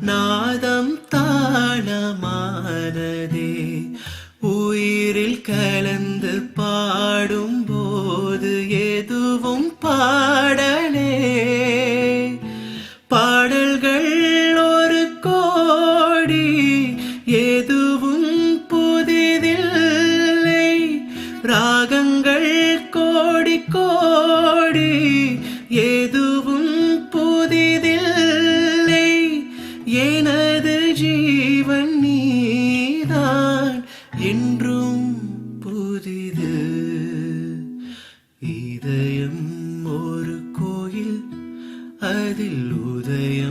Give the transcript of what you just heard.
நாதம் தாளமானதே. உயிரில் கலந்து பாடும் போது எதுவும் பாடலே. பாடல்கள் ஒரு கோடி எதுவும் புதிதில்லை. ராகங்கள் கோ எனது ஜீவன் நீதான் என்றும் புதிது இதயம் ஒரு கோயில் அதில் உதயம்